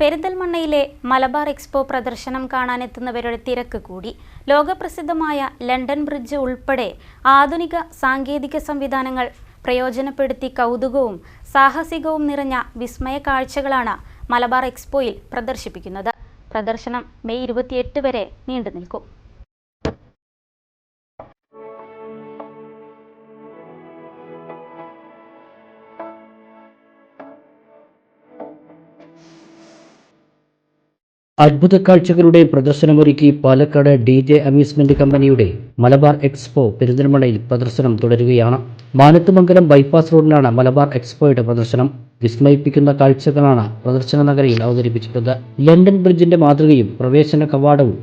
പെരിന്തൽമണ്ണയിലെ Malabar expo പ്രദർശനം കാണാനെത്തുന്നവരുടെ തിരക്ക് കൂടി. ലോകപ്രസിദ്ധമായ ലണ്ടൻ ബ്രിഡ്ജ് ഉൾപ്പെടെ ആധുനിക സാങ്കേതിക സംവിധാനങ്ങൾ പ്രയോജനപ്പെടുത്തി കൗതുകവും സാഹസികവും നിറഞ്ഞ വിസ്മയ കാഴ്ചകളാണ് മലബാർ എക്സ്പോയിൽ പ്രദർശിപ്പിക്കുന്നത്. പ്രദർശനം മെയ് ഇരുപത്തിയെട്ട് വരെ നീണ്ടു നിൽക്കും അത്ഭുത കാഴ്ചകളുടെ പ്രദർശനമൊരുക്കി പാലക്കാട് ഡി ജെ അമ്യൂസ്മെന്റ് കമ്പനിയുടെ മലബാർ എക്സ്പോ പെരിന്തൽമണ്ണയിൽ പ്രദർശനം തുടരുകയാണ്. മാനത്തുമംഗലം ബൈപ്പാസ് റോഡിലാണ് മലബാർ എക്സ്പോയുടെ പ്രദർശനം. വിസ്മയിപ്പിക്കുന്ന കാഴ്ചകളാണ് പ്രദർശന നഗരിയിൽ അവതരിപ്പിച്ചിട്ടുള്ളത്. ലണ്ടൻ ബ്രിഡ്ജിന്റെ മാതൃകയും പ്രവേശന കവാടവും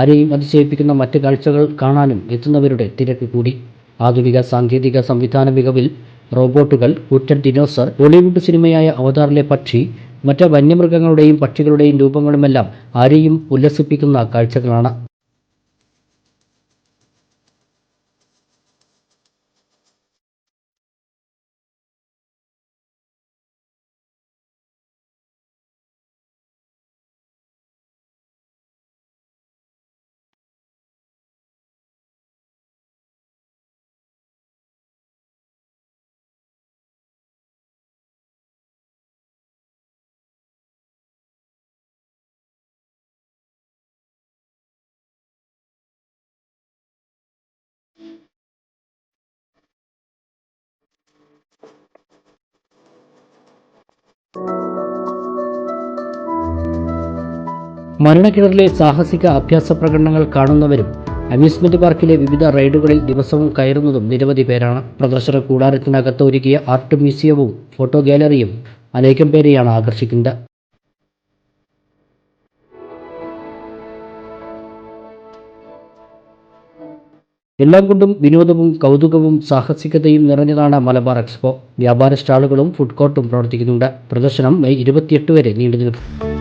ആരെയും അതിശയിപ്പിക്കുന്ന മറ്റ് കാഴ്ചകൾ കാണാനും എത്തുന്നവരുടെ തിരക്ക് കൂടി. ആധുനിക സാങ്കേതിക സംവിധാന മികവിൽ റോബോട്ടുകൾ കൂറ്റൻ ഡിനോസർ ബോളിവുഡ് സിനിമയായ അവതാറിലെ പക്ഷി മറ്റ് വന്യമൃഗങ്ങളുടെയും പക്ഷികളുടെയും രൂപങ്ങളുമെല്ലാം ആരെയും ഉല്ലസിപ്പിക്കുന്ന കാഴ്ചകളാണ്. മരണക്കിണറിലെ സാഹസിക അഭ്യാസ പ്രകടനങ്ങൾ കാണുന്നവരും അമ്യൂസ്മെന്റ് പാർക്കിലെ വിവിധ റൈഡുകളിൽ ദിവസവും കയറുന്നതും നിരവധി പേരാണ്. പ്രദർശന കൂടാരത്തിനകത്ത് ഒരുക്കിയ ആർട്ട് മ്യൂസിയവും ഫോട്ടോ ഗാലറിയും അനേകം പേരെയാണ് ആകർഷിക്കുന്നത്. എല്ലാം കൊണ്ടും വിനോദവും കൗതുകവും സാഹസികതയും നിറഞ്ഞതാണ് മലബാർ എക്സ്പോ. വ്യാപാര സ്റ്റാളുകളും ഫുഡ് കോർട്ടും പ്രവർത്തിക്കുന്നുണ്ട്. പ്രദർശനം മെയ് ഇരുപത്തിയെട്ട് വരെ നീണ്ടു നിൽക്കും